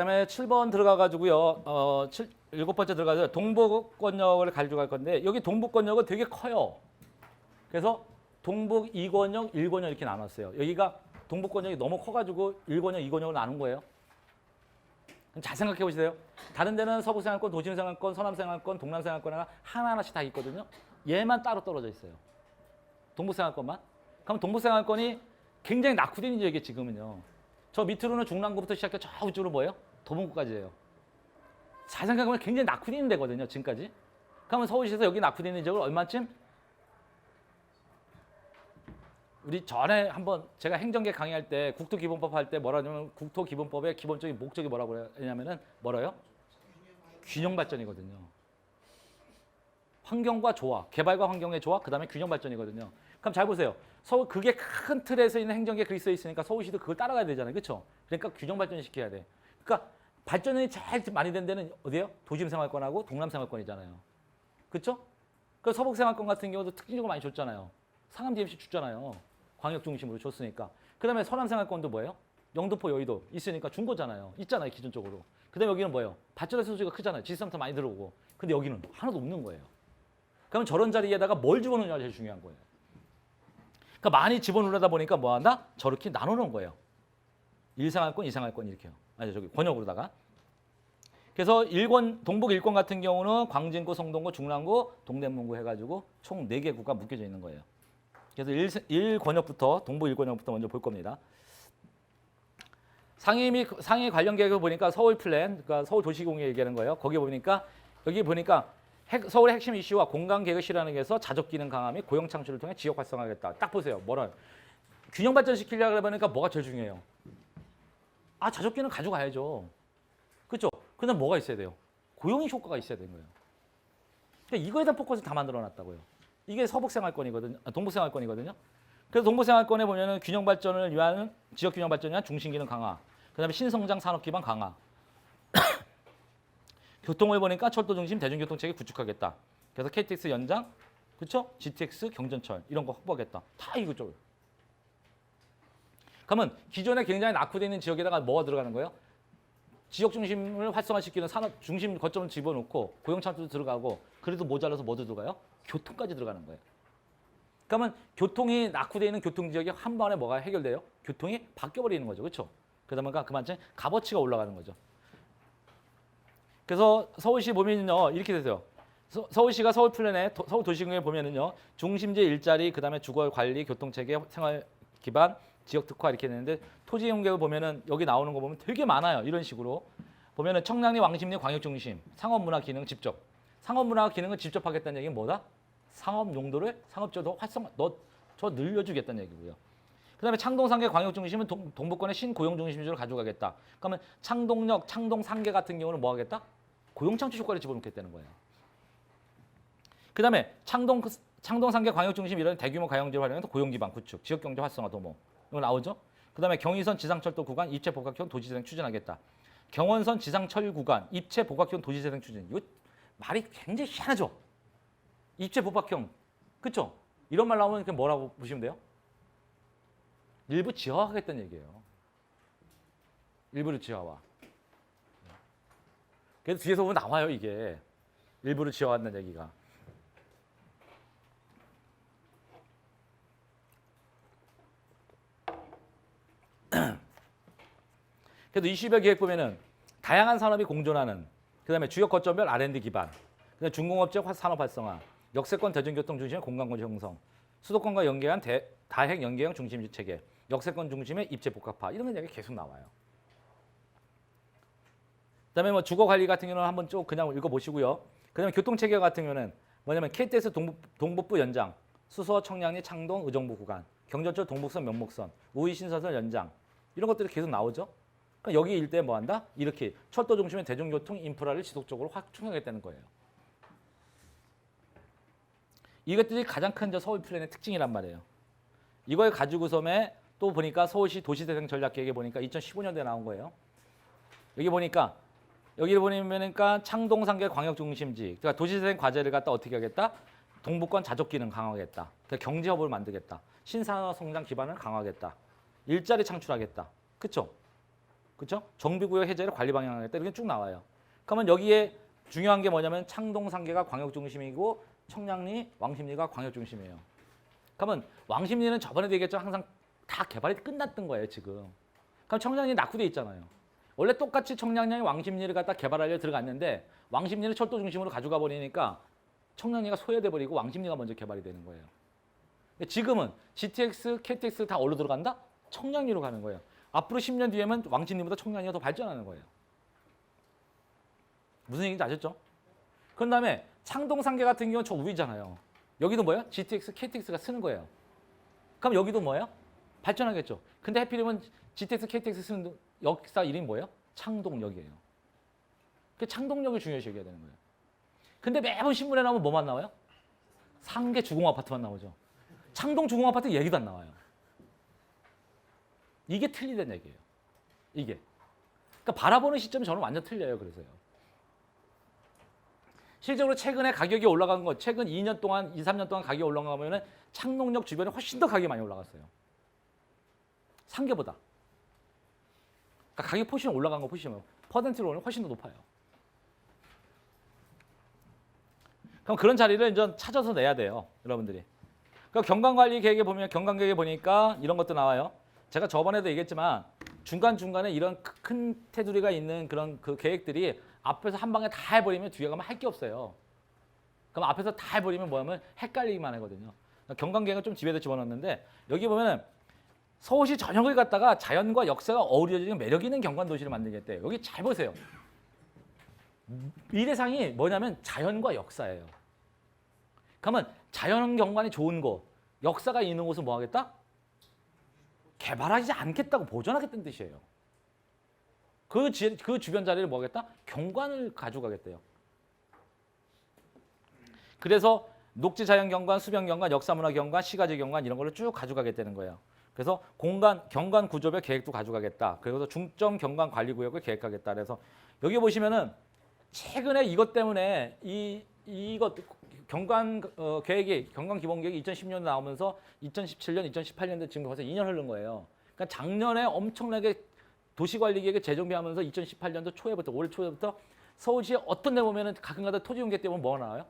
그다음에 7번 들어가 가지고요. 어, 7, 일곱 번째 들어가서 동북권역을 가져갈 건데 여기 동북권역은 되게 커요. 그래서 동북 2권역, 1권역 이렇게 나눴어요. 여기가 동북권역이 너무 커가지고 1권역, 2권역을 나눈 거예요. 잘 생각해 보세요. 다른 데는 서부생활권, 도심생활권, 서남생활권, 동남생활권 하나 하나하나씩 다 있거든요. 얘만 따로 떨어져 있어요. 동북생활권만. 그럼 동북생활권이 굉장히 낙후된 지역이 지금은요. 저 밑으로는 중랑구부터 시작해 저 우측으로 뭐예요? 도봉구까지예요. 잘 생각하면 굉장히 낙후된 데거든요. 지금까지. 그러면 서울시에서 여기 낙후된 지역을 얼마쯤? 우리 전에 한번 제가 행정계 강의할 때 국토기본법 할 때 뭐라 하냐면 국토기본법의 기본적인 목적이 뭐라고 그러냐면은 뭐라요? 균형 발전이거든요. 환경과 조화, 개발과 환경의 조화, 그다음에 균형 발전이거든요. 그럼 잘 보세요. 서울 그게 큰 틀에서 있는 행정계 그리 써 있으니까 서울시도 그걸 따라가야 되잖아요. 그렇죠? 그러니까 균형 발전 시켜야 돼. 그러니까 발전이 제일 많이 된 데는 어디예요? 도심 생활권하고 동남 생활권이잖아요. 그렇죠? 그 서북 생활권 같은 경우도 특징적으로 많이 줬잖아요. 상암 DMC 줬잖아요. 광역 중심으로 줬으니까. 그다음에 서남 생활권도 뭐예요? 영등포 여의도 있으니까 준 거잖아요. 있잖아요, 기존적으로. 그다음에 여기는 뭐예요? 발전의 소지가 크잖아요. 지수센터 많이 들어오고. 근데 여기는 하나도 없는 거예요. 그러면 저런 자리에다가 뭘 집어넣느냐가 제일 중요한 거예요. 그러니까 많이 집어넣으다 보니까 뭐 한다? 저렇게 나눠 놓은 거예요. 일상할권, 이상할권 이렇게요. 아니 저기 권역으로다가. 그래서 일권 동북 일권 같은 경우는 광진구, 성동구, 중랑구, 동대문구 해가지고 총 4개 구가 묶여져 있는 거예요. 그래서 일, 일 권역부터 동북 일 권역부터 먼저 볼 겁니다. 상위 및 상위 관련 계획을 보니까 서울 플랜, 그러니까 서울 도시공유 얘기하는 거예요. 거기 보니까 여기 보니까 핵- 서울의 핵심 이슈와 공간 실현하기 위해서 자족 기능 강화 및 고용 창출을 통해 지역 활성화하겠다. 딱 보세요. 뭐라 균형 발전 시키려고 해보니까 뭐가 제일 중요해요? 아 자족 기능 가져가야죠. 그렇죠? 그다음 뭐가 있어야 돼요? 고용 효과가 있어야 되는 거예요. 그러니까 이거에 대한 포커스를 다 만들어놨다고요. 이게 서북생활권이거든요. 아, 동북생활권이거든요. 그래서 동북생활권에 보면은 균형 발전을 위한 지역 균형 발전을 위한 중심 기능 강화, 그다음에 신성장 산업 기반 강화. 교통을 보니까 철도 중심 대중교통 체계 구축하겠다. 그래서 KTX 연장, 그렇죠? GTX 경전철 이런 거 확보하겠다. 다 이거죠. 그러면 기존에 굉장히 낙후되어 있는 지역에다가 뭐가 들어가는 거예요? 지역 중심을 활성화시키는 산업 중심 거점을 집어넣고 고용 창출도 들어가고 그래도 모자라서 뭐도 들어가요? 교통까지 들어가는 거예요. 그러면 교통이 낙후되어 있는 교통 지역이 한 번에 뭐가 해결돼요? 교통이 바뀌어 버리는 거죠. 그렇죠? 그러다 보니까 그만큼 값어치가 올라가는 거죠. 그래서 서울시 보면요 이렇게 되세요. 서, 서울시가 서울 플랜에 도- 서울 도시공에 보면은요 중심지 일자리 그다음에 주거 관리 교통 체계 생활 기반 지역 특화 이렇게 되는데 토지 연계를 보면은 여기 나오는 거 보면 되게 많아요 이런 식으로 보면은 청량리 왕십리 광역 중심 상업 문화 기능 직접 상업 문화 기능을 직접 하겠다는 얘기는 뭐다 상업 용도를 상업적으로 활성화 너저 늘려주겠다는 얘기고요. 그다음에 창동 상계 광역 중심은 동, 동북권의 신고용 중심 위주로 가져가겠다. 그러면 창동역, 창동 상계 같은 경우는 뭐 하겠다? 고용 창출 효과를 집어넣겠다는 거예요. 그다음에 창동 창동 상계 광역 중심 이런 대규모 가용지를 활용해서 고용 기반 구축, 지역 경제 활성화 도모 이거 나오죠? 그 다음에 경의선 지상철도 구간 입체 복합형 도시재생 추진하겠다. 경원선 지상철 구간 입체 복합형 도시재생 추진. 이거 말이 굉장히 희한하죠? 입체 복합형. 그렇죠? 이런 말 나오면 그게 뭐라고 보시면 돼요? 일부 지화하겠다는 얘기예요. 일부를 지화와. 그래서 뒤에서 보면 나와요 이게 일부를 지어왔다는 얘기가. 그래도 20여 계획 보면은 다양한 산업이 공존하는 그다음에 주요 거점별 R&D 기반, 그다음에 중공업적 화- 산업 활성화, 역세권 대중교통 중심의 공간구조 형성, 수도권과 연계한 대, 다핵 연계형 중심지 체계, 역세권 중심의 입체 복합화 이런 얘기 계속 나와요. 그다음에 뭐 주거 관리 같은 경우는 한번 쭉 그냥 읽어보시고요. 그다음에 교통 체계 같은 경우는 뭐냐면 KTX 동북, 동북부 연장, 수서 청량리 창동 의정부 구간, 경전철 동북선 명목선, 우이 신사선 연장 이런 것들이 계속 나오죠. 그러니까 여기 일대 뭐 한다? 이렇게 철도 중심의 대중교통 인프라를 지속적으로 확충하겠다는 거예요. 이것들이 가장 큰 저 서울 플랜의 특징이란 말이에요. 이걸 가지고서에 또 보니까 서울시 도시재생 전략계획에 보니까 2015년도에 나온 거예요. 여기 보니까 여기 보니까 창동 상계 광역 중심지 그러니까 도시재생 과제를 갖다 어떻게 하겠다? 동북권 자족 기능 강화하겠다. 그러니까 경제 허브를 만들겠다. 신산업 성장 기반을 강화하겠다. 일자리 창출하겠다. 그렇죠? 그렇죠? 정비구역 해제를 관리 방향을 했다. 이렇게 쭉 나와요. 그러면 여기에 중요한 게 뭐냐면 창동 상계가 광역 중심이고 청량리, 왕십리가 광역 중심이에요. 그러면 왕십리는 저번에도 얘기했죠. 항상 다 개발이 끝났던 거예요, 지금. 그럼 청량리 낙후돼 있잖아요. 원래 똑같이 청량리랑 왕십리를 갖다 개발하려 들어갔는데 왕십리를 철도 중심으로 가져가 버리니까 청량리가 소외돼 버리고 왕십리가 먼저 개발이 되는 거예요. 지금은 GTX, KTX 다 어디로 들어간다? 청량리로 가는 거예요. 앞으로 10년 뒤에는 왕십리보다 청량리가 더 발전하는 거예요. 무슨 얘기인지 아셨죠? 그런 다음에 창동 상계 같은 경우는 저 위잖아요. 여기도 뭐예요? GTX, KTX가 쓰는 거예요. 그럼 여기도 뭐예요? 발전하겠죠. 근데 하필이면 GTX, KTX 쓰는 역사 이름이 뭐예요? 창동역이에요. 그 창동역을 중요시 여겨야 되는 거예요. 근데 매번 신문에 나오면 뭐만 나와요? 상계 주공 아파트만 나오죠. 창동 주공 아파트 얘기도 안 나와요. 이게 틀리다는 얘기예요. 이게. 그러니까 바라보는 시점이 저는 완전 틀려요. 그래서요. 실제로 최근에 가격이 올라간 거, 최근 2년 동안, 2, 3년 동안 가격이 올라간 거면은 창동역 주변에 훨씬 더 가격이 많이 올라갔어요. 상계보다. 그러니까 가격 포션 올라간 거 보시면 퍼센트로는 훨씬 더 높아요. 그럼 그런 자리를 이제 찾아서 내야 돼요, 여러분들이. 그러니까 경관관리 계획에 보면 경관 계획에 보니까 이런 것도 나와요. 제가 저번에도 얘기했지만 중간 중간에 이런 크- 큰 테두리가 있는 그런 그 계획들이 앞에서 한 방에 다 해버리면 뒤에 가면 할 게 없어요. 그럼 앞에서 다 해버리면 뭐냐면 헷갈리기만 하거든요. 경관 계획은 좀 집에도 집어넣었는데 여기 보면은 서울시 전역을 갖다가 자연과 역사가 어우러지는 매력 있는 경관 도시를 만들겠대요. 여기 잘 보세요. 미래상이 뭐냐면 자연과 역사예요. 그러면 자연 경관이 좋은 곳, 역사가 있는 곳은 뭐 하겠다? 개발하지 않겠다고 보존하겠다는 뜻이에요. 그, 지, 그 주변 자리를 뭐 하겠다? 경관을 가져가겠대요. 그래서 녹지 자연 경관, 수변 경관, 역사 문화 경관, 시가지 경관 이런 걸로 쭉 가져가겠다는 거예요. 그래서 공간 경관 구조별 계획도 가져가겠다. 그래서 중점 경관 관리 구역을 계획하겠다. 그래서 여기 보시면은 최근에 이것 때문에 이 이것 경관 어, 계획이 경관 기본 계획이 2010년 나오면서 2017년, 2018년도 지금 벌써 2년 흐른 거예요. 그러니까 작년에 엄청나게 도시관리 계획을 재정비하면서 2018년도 초에부터 올 초에부터 서울시에 어떤 데 보면은 가끔가다 토지 용계 때문에 뭐가 나와요?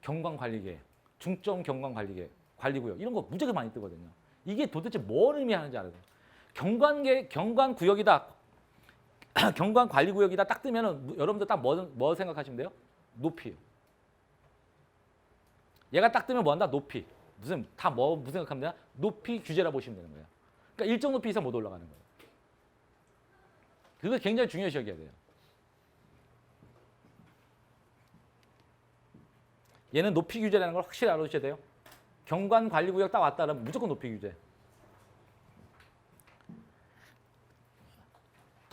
경관 관리 계획, 중점 경관 관리 계획, 관리 구역 이런 거 무지하게 많이 뜨거든요. 이게 도대체 뭘 의미하는지 알아요. 경관계 경관 구역이다. 경관 관리 구역이다 딱 뜨면은 여러분들 딱 뭐 뭐 생각하시면 돼요? 높이요. 얘가 딱 뜨면 뭐 한다? 높이. 무슨 다 뭐 무슨 생각하면 되나? 높이 규제라 보시면 되는 거예요. 그러니까 일정 높이 이상 못 올라가는 거예요. 그거 굉장히 중요시 여겨야 돼요. 얘는 높이 규제라는 걸 확실히 알아두셔야 돼요. 경관 관리 구역 딱 왔다 그러면 무조건 높이 규제.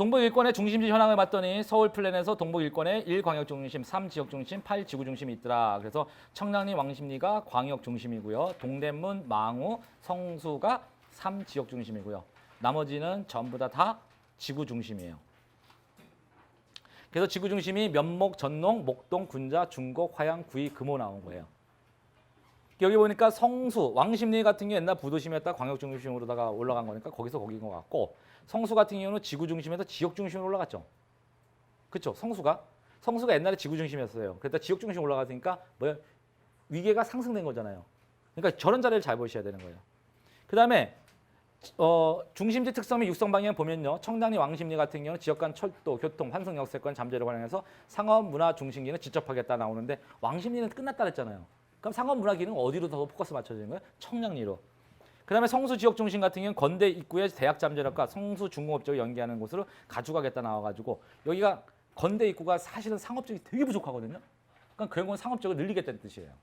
동북 일권의 중심지 현황을 봤더니 서울 플랜에서 동북 일권에 1광역 중심, 3 지역 중심, 8 지구 중심이 있더라. 그래서 청량리, 왕십리가 광역 중심이고요. 동대문, 망우, 성수가 3 지역 중심이고요. 나머지는 전부 다 다 지구 중심이에요. 그래서 지구 중심이 면목, 전농, 목동, 군자, 중곡, 화양, 구이, 금호 나온 거예요. 여기 보니까 성수, 왕십리 같은 게 옛날 부도심이었다 광역 중심으로다가 올라간 거니까 거기서 거기인 것 같고 성수 같은 경우는 지구 중심에서 지역 중심으로 올라갔죠. 그렇죠? 성수가 성수가 옛날에 지구 중심이었어요. 그랬다 지역 중심 올라갔으니까 뭐야 위계가 상승된 거잖아요. 그러니까 저런 자리를 잘 보셔야 되는 거예요. 그다음에 어, 중심지 특성이 육성 방향 보면요. 청량리 왕십리 같은 경우는 지역 간 철도, 교통, 환승 역세권 잠재를 활용해서 상업 문화 중심기는 지적하겠다 나오는데 왕십리는 끝났다 그랬잖아요. 그럼 상업 문화 기능 어디로 더 포커스 맞춰지는 거예요? 청량리로. 그다음에 성수 지역 중심 같은 경우는 건대 입구의 대학 잠재력과 성수 중공업적을 연계하는 곳으로 가져가겠다 나와가지고 여기가 건대 입구가 사실은 상업적이 되게 부족하거든요. 그러니까 그런 건 상업적을 늘리겠다는 뜻이에요.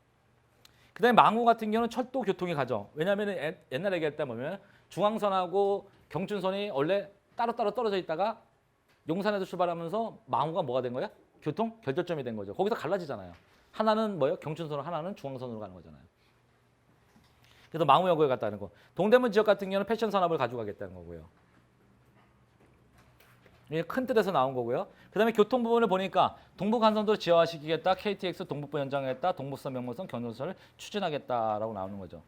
그다음에 망우 같은 경우는 철도 교통이 가죠. 왜냐하면 옛날에 얘기했다 보면 중앙선하고 경춘선이 원래 따로따로 떨어져 있다가 용산에서 출발하면서 망우가 뭐가 된 거야? 교통 결절점이 된 거죠. 거기서 갈라지잖아요. 하나는 뭐예요? 경춘선으로 하나는 중앙선으로 가는 거잖아요. 그래서 망우역을 갔다는 거. 동대문 지역 같은 경우는 패션 산업을 가져가겠다는 거고요. 큰 뜻에서 나온 거고요. 그 다음에 교통 부분을 보니까 동북 간선도를 지하화시키겠다, KTX 동북부 연장하겠다, 동북선 명문선 경로선을 추진하겠다라고 나오는 거죠.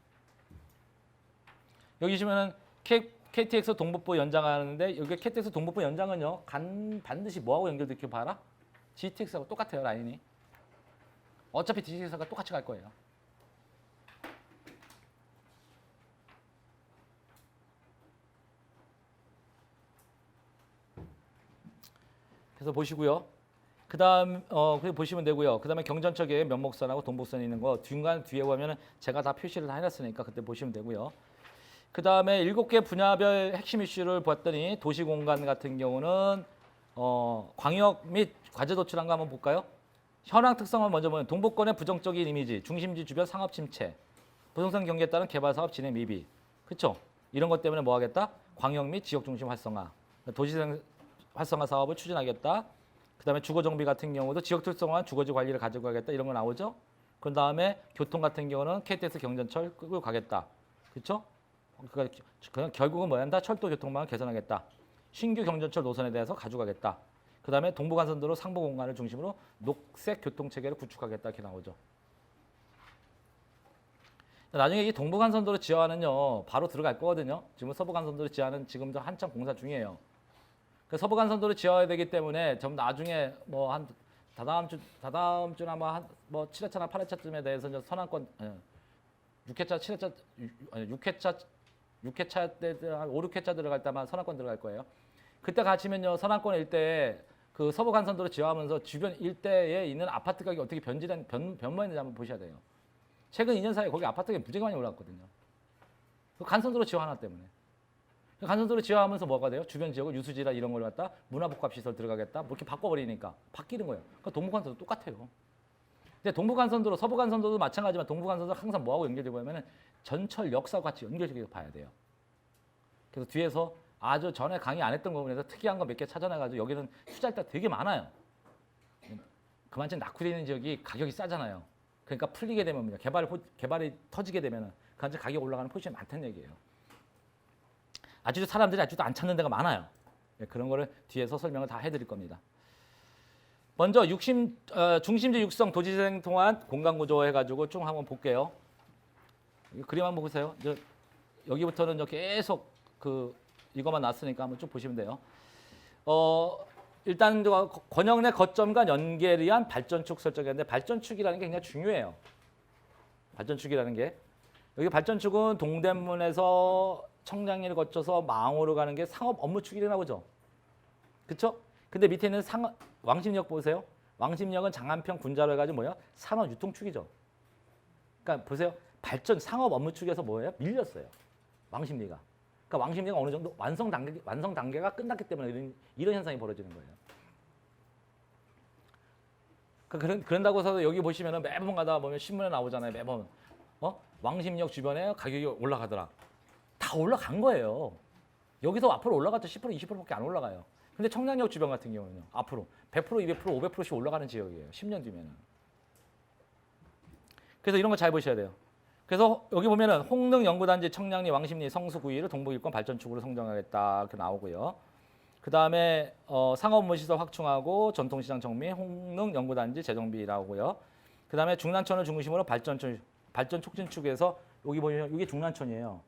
여기 보시면은 K, KTX 동북부 연장하는데 여기 KTX 동북부 연장은요 간 반드시 뭐하고 이렇게 봐라 GTX하고 똑같아요 라인이 어차피 GTX가 똑같이 갈 거예요 그래서 보시고요 그다음 어 그냥 보시면 되고요 그다음에 경전척에 면목선하고 동북선이 있는 거 중간 뒤에 보면은 제가 다 표시를 다 해놨으니까 그때 보시면 되고요 그 다음에 일곱 개 분야별 핵심 이슈를 봤더니 도시 공간 같은 경우는 어, 광역 및 과제 도출한 거 한번 볼까요? 현황 특성을 먼저 보면 동북권의 부정적인 이미지, 중심지 주변 상업 침체, 부동산 경기에 따른 개발 사업 진행 미비, 그렇죠? 이런 것 때문에 뭐 하겠다? 광역 및 지역 중심 활성화, 도시 활성화 사업을 추진하겠다. 그 다음에 주거 정비 같은 경우도 지역 특성화한 주거지 관리를 가지고 가겠다. 이런 거 나오죠? 그 다음에 교통 같은 경우는 KTX 경전철 끌고 가겠다, 그렇죠? 그러니까 결국은 뭐야 한다 철도 교통망을 개선하겠다. 신규 경전철 노선에 대해서 가져가겠다. 그 다음에 동부간선도로 상부 공간을 중심으로 녹색 교통 체계를 구축하겠다. 이렇게 나오죠. 나중에 이 동부간선도로 지하화는요 바로 들어갈 거거든요. 지금 서부간선도로 지하는 지금도 한참 공사 중이에요 그 서부간선도로 지하화해야 되기 때문에 좀 나중에 뭐 한 다다음 주 다다음 주나 뭐한뭐 7회차나 8회차쯤에 대해서 이제 선안권 예. 6회차, 7회차, 아니 6회차, 6회차 때, 한 5, 6회차 들어갈 때만 선악권 들어갈 거예요. 그때 가시면요, 선악권 일대에 그 서부 간선도로 지어하면서 주변 일대에 있는 아파트 가격이 어떻게 변질한, 변, 변모했는지 한번 보셔야 돼요. 최근 2년 사이에 거기 아파트 가격이 무지개 많이 올랐거든요. 그 간선도로 지어 하나 때문에. 그 간선도로 지어하면서 뭐가 돼요? 주변 지역을 유수지라 이런 걸 갖다 문화복합시설 들어가겠다? 뭐 이렇게 바꿔버리니까 바뀌는 거예요. 그러니까 동북간선도 똑같아요. 근데 동부간선도로 서부간선도도 마찬가지지만 동부간선도 항상 뭐하고 연결되고 하면은 전철 역사와 같이 연결되게 봐야 돼요. 그래서 뒤에서 아주 전에 강의 안 했던 부분에서 특이한 거 몇 개 찾아내가지고 여기는 투자할 때 되게 많아요. 그만큼 낙후되어 있는 지역이 가격이 싸잖아요. 그러니까 풀리게 되면. 개발, 개발이 터지게 되면은 그만큼 가격 올라가는 포지션이 많다는 얘기예요. 아직도 사람들이 아직도 안 찾는 데가 많아요. 네, 그런 거를 뒤에서 설명을 다 해드릴 겁니다. 먼저 육심, 어, 중심지 육성 도시재생 통한 공간 구조 해가지고 쭉 한번 볼게요. 이 그림 한번 보세요. 여기부터는 계속 그 이것만 났으니까 한번 쭉 보시면 돼요. 어, 일단 저 권역 내 거점과 연결을 위한 발전축 설정했는데 발전축이라는 게 굉장히 중요해요. 발전축이라는 게 여기 발전축은 동대문에서 청량리를 거쳐서 망호로 가는 게 상업 업무축이 되나 보죠. 그렇죠? 근데 밑에 있는 상, 왕십역 보세요. 왕십역은 장안평 군자로 해가지고 뭐야? 산업 유통축이죠. 그러니까 보세요. 발전 상업 업무 축에서 뭐예요? 밀렸어요. 왕십리가. 그러니까 왕십리가 어느 정도 완성 단계 완성 단계가 끝났기 때문에 이런, 이런 현상이 벌어지는 거예요. 그러니까 그런 그런다고 해서 여기 보시면은 매번 가다 보면 신문에 나오잖아요. 매번 어 왕십역 주변에 가격이 올라가더라. 다 올라간 거예요. 여기서 앞으로 올라갔자 10% 20%밖에 안 올라가요. 근데 청량역 주변 같은 경우는요. 앞으로 100% 200% 500%씩 올라가는 지역이에요. 10년 뒤면은. 그래서 이런 거 잘 보셔야 돼요. 그래서 여기 보면은 홍릉 연구단지 청량리 왕십리 성수 구의를 동북일권 발전축으로 성장하겠다 이렇게 나오고요. 그 다음에 어, 상업문시설 확충하고 전통시장 정비, 홍릉 연구단지 재정비 나오고요. 그 다음에 중난천을 중심으로 발전축 발전 촉진축에서 여기 보시면 이게 중난천이에요.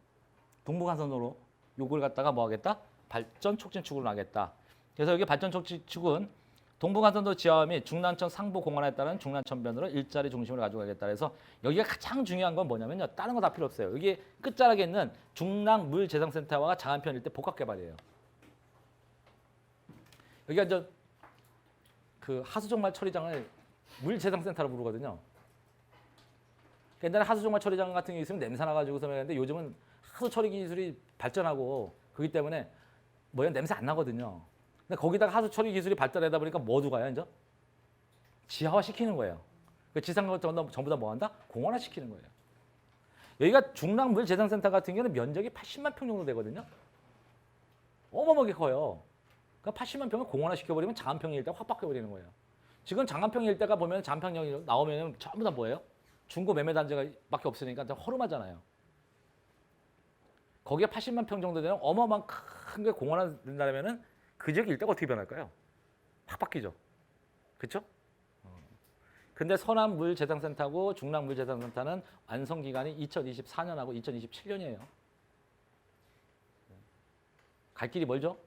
동북한선도로 요걸 갖다가 뭐 하겠다? 발전 촉진 축으로 나겠다. 그래서 여기 발전 촉진 축은 동북한선도 지하 및 중난천 상부 공원에 따른 중난천변으로 일자리 중심으로 가져가겠다. 그래서 여기가 가장 중요한 건 뭐냐면요. 다른 거 다 필요 없어요. 여기 끝자락에 있는 중랑 물재생센터와 장안편 일대 복합 개발이에요. 여기가 이제 그 하수종말 처리장을 물재생센터로 부르거든요. 옛날에 하수종말 처리장 같은 게 있으면 냄새 나가지고서 했는데 요즘은 하수 처리 기술이 발전하고 그렇기 때문에 뭐야 냄새 안 나거든요. 근데 거기다가 하수 처리 기술이 발달하다 보니까 뭐 누가요, 이제? 지하화 시키는 거예요. 그 지상과 전부 다 뭐 한다? 공원화 시키는 거예요. 여기가 중랑물 재생센터 같은 경우는 면적이 80만 평 정도 되거든요. 어마어마하게 커요. 그러니까 80만 평을 공원화 시켜버리면 장안평 일대 확 바뀌어버리는 거예요. 지금 장안평 일대가 보면 장안평역이 나오면 전부 다 뭐예요? 중고 매매 단지가 밖에 없으니까 다 허름하잖아요. 거기에 80만 평 정도 되는 어마어마한 큰 게 공원화 된다면은 그 지역 일대가 어떻게 변할까요? 확 바뀌죠. 그렇죠? 근데 서남 물재생센터하고 중남 물재생센터는 완성 기간이 2024년하고 2027년이에요. 갈 길이 멀죠.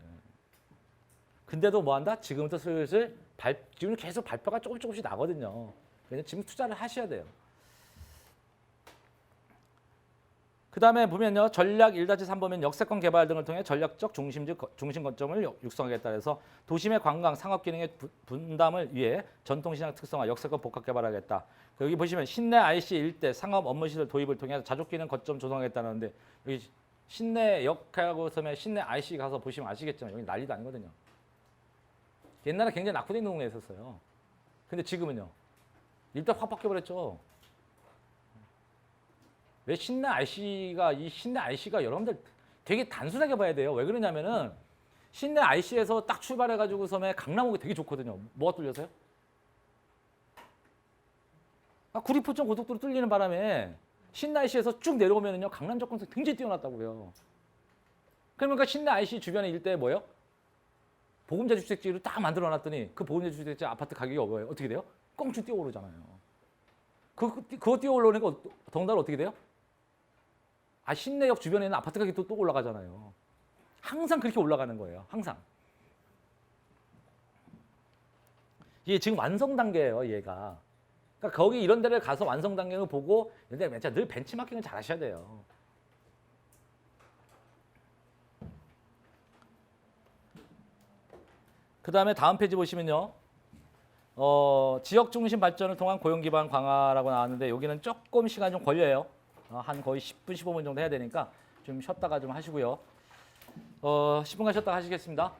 예. 근데도 뭐 한다? 지금부터 슬슬 발 지금 계속 발표가 조금 조금씩 나거든요. 그래서 지금 투자를 하셔야 돼요. 그 다음에 보면요 전략 1-3 보면 역세권 개발 등을 통해 전략적 중심적 거- 중심 거점을 육성하겠다 해서 도심의 관광 상업 기능의 부- 분담을 위해 전통시장 특성화 역세권 복합 개발하겠다. 여기 보시면 신내 IC 일대 상업 업무 시설 도입을 통해 자족 기능 거점 조성하겠다는데 여기 신내 역하고 섬에 신내 IC 가서 보시면 아시겠지만 여기 난리도 아니거든요. 옛날에 굉장히 낙후된 동네에 있었어요. 근데 지금은요. 일단 확 바뀌어버렸죠. 왜 신내 IC가 이 신내 IC가 여러분들 되게 단순하게 봐야 돼요. 왜 그러냐면은 신내 IC에서 딱 출발해가지고 섬에 강남 오기 되게 좋거든요. 뭐가 뚫려서요? 아, 구리포천 고속도로 뚫리는 바람에 신내 IC에서 쭉 내려오면은요 강남 접근성 굉장히 뛰어났다고요. 그러니까 신내 IC 주변에 일대에 뭐요? 보금자 주택지로 딱 만들어놨더니 그 보금자 주택지 아파트 가격이 뭐예요? 어떻게 돼요? 껑충 뛰어오르잖아요. 그 그거 뛰어올라오니까 어- 덩달아 어떻게 돼요? 아 신내역 주변에 있는 아파트 가격도 또 올라가잖아요. 항상 그렇게 올라가는 거예요. 항상. 이게 지금 완성 단계예요, 얘가. 그러니까 거기 이런 데를 가서 완성 단계를 보고 늘 벤치마킹을 잘 하셔야 돼요. 그 다음에 다음 페이지 보시면요. 어, 지역 중심 발전을 통한 고용 기반 강화라고 나왔는데 여기는 조금 시간 좀 걸려요. 어, 한 거의 10분, 15분 정도 해야 되니까 좀 쉬었다가 좀 하시고요. 어, 10분간 쉬었다가 하시겠습니다.